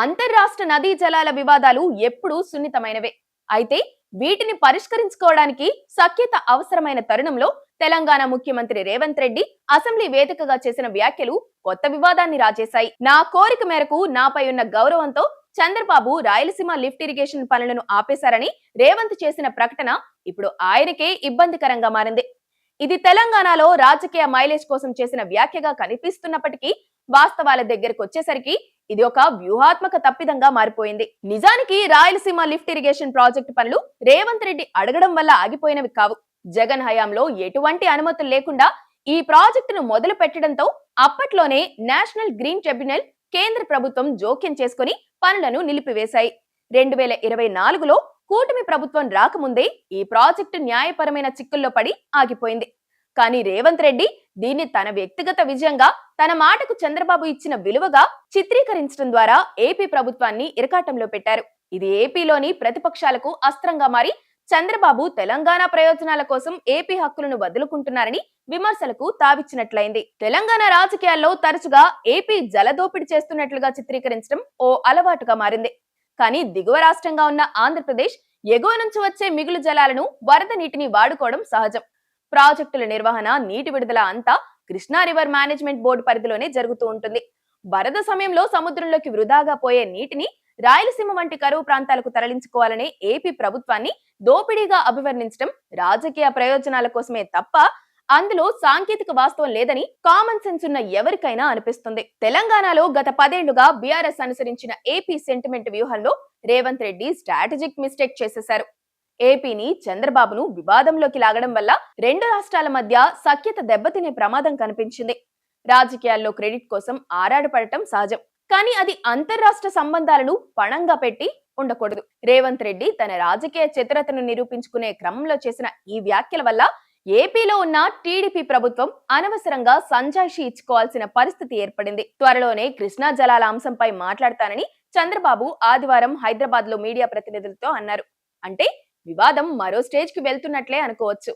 అంతర్రాష్ట్ర నదీ జలాల వివాదాలు ఎప్పుడూ సున్నితమైనవే. అయితే వీటిని పరిష్కరించుకోవడానికి సఖ్యత అవసరమైన తరుణంలో తెలంగాణ ముఖ్యమంత్రి రేవంత్ రెడ్డి అసెంబ్లీ వేదికగా చేసిన వ్యాఖ్యలు కొత్త వివాదాన్ని రాజేశాయి. నా కోరిక మేరకు నాపై ఉన్న గౌరవంతో చంద్రబాబు రాయలసీమ లిఫ్ట్ ఇరిగేషన్ పనులను ఆపేశారని రేవంత్ చేసిన ప్రకటన ఇప్పుడు ఆయనకే ఇబ్బందికరంగా మారింది. ఇది తెలంగాణలో రాజకీయ మైలేజ్ కోసం చేసిన వ్యాఖ్యగా కనిపిస్తున్నప్పటికీ వాస్తవాల దగ్గరకు వచ్చేసరికి ఇది ఒక వ్యూహాత్మక తప్పిదంగా మారిపోయింది. నిజానికి రాయలసీమ లిఫ్ట్ ఇరిగేషన్ ప్రాజెక్టు పనులు రేవంత్ రెడ్డి అడగడం వల్ల ఆగిపోయినవి కావు. జగన్ హయాంలో ఎటువంటి అనుమతులు లేకుండా ఈ ప్రాజెక్టును మొదలు పెట్టడంతో అప్పట్లోనే నేషనల్ గ్రీన్ ట్రిబ్యునల్ కేంద్ర ప్రభుత్వం జోక్యం చేసుకుని పనులను నిలిపివేశాయి. రెండు వేల ఇరవై నాలుగులో కూటమి ప్రభుత్వం రాకముందే ఈ ప్రాజెక్టు న్యాయపరమైన చిక్కుల్లో పడి ఆగిపోయింది. కానీ రేవంత్ రెడ్డి దీన్ని తన వ్యక్తిగత విజయంగా తన మాటకు చంద్రబాబు ఇచ్చిన విలువగా చిత్రీకరించడం ద్వారా ఏపీ ప్రభుత్వాన్ని ఇరకాటంలో పెట్టారు. ఇది ఏపీలోని ప్రతిపక్షాలకు అస్త్రంగా మారి చంద్రబాబు తెలంగాణ ప్రయోజనాల కోసం ఏపీ హక్కులను వదులుకుంటున్నారని విమర్శలకు తావిచ్చినట్లయింది. తెలంగాణ రాజకీయాల్లో తరచుగా ఏపీ జలదోపిడి చేస్తున్నట్లుగా చిత్రీకరించడం ఓ అలవాటుగా మారింది. కానీ దిగువ రాష్ట్రంగా ఉన్న ఆంధ్రప్రదేశ్ ఎగువ నుంచి వచ్చే మిగులు జలాలను వరద నీటిని వాడుకోవడం సహజం. ప్రాజెక్టుల నిర్వహణ నీటి విడుదల అంతా కృష్ణా రివర్ మేనేజ్మెంట్ బోర్డు పరిధిలోనే జరుగుతూ ఉంటుంది. వరద సమయంలో సముద్రంలోకి వృధాగా పోయే నీటిని రాయలసీమ వంటి కరువు ప్రాంతాలకు తరలించుకోవాలనే ఏపీ ప్రభుత్వాన్ని దోపిడీగా అభివర్ణించడం రాజకీయ ప్రయోజనాల కోసమే తప్ప అందులో సాంకేతిక వాస్తవం లేదని కామన్ సెన్స్ ఉన్న ఎవరికైనా అనిపిస్తుంది. తెలంగాణలో గత పదేళ్ళుగా బీఆర్ఎస్ అనుసరించిన ఏపీ సెంటిమెంట్ వ్యూహంలో రేవంత్ రెడ్డి స్ట్రాటజిక్ మిస్టేక్ చేసేశారు. ఏపీని చంద్రబాబును వివాదంలోకి లాగడం వల్ల రెండు రాష్ట్రాల మధ్య సఖ్యత దెబ్బతినే ప్రమాదం కనిపించింది. రాజకీయాల్లో క్రెడిట్ కోసం ఆరాడపడటం సహజం. కానీ అది అంతర్రాష్ట్ర సంబంధాలను పణంగా పెట్టి ఉండకూడదు. రేవంత్ రెడ్డి తన రాజకీయ చతురతను నిరూపించుకునే క్రమంలో చేసిన ఈ వ్యాఖ్యల వల్ల ఏపీలో ఉన్న టీడీపీ ప్రభుత్వం అనవసరంగా సంజాయిషి ఇచ్చుకోవాల్సిన పరిస్థితి ఏర్పడింది. త్వరలోనే కృష్ణా జలాల అంశంపై మాట్లాడతానని చంద్రబాబు ఆదివారం హైదరాబాద్లో మీడియా ప్రతినిధులతో అన్నారు. అంటే వివాదం మరో స్టేజ్కి వెళ్తున్నట్లే అనుకోవచ్చు.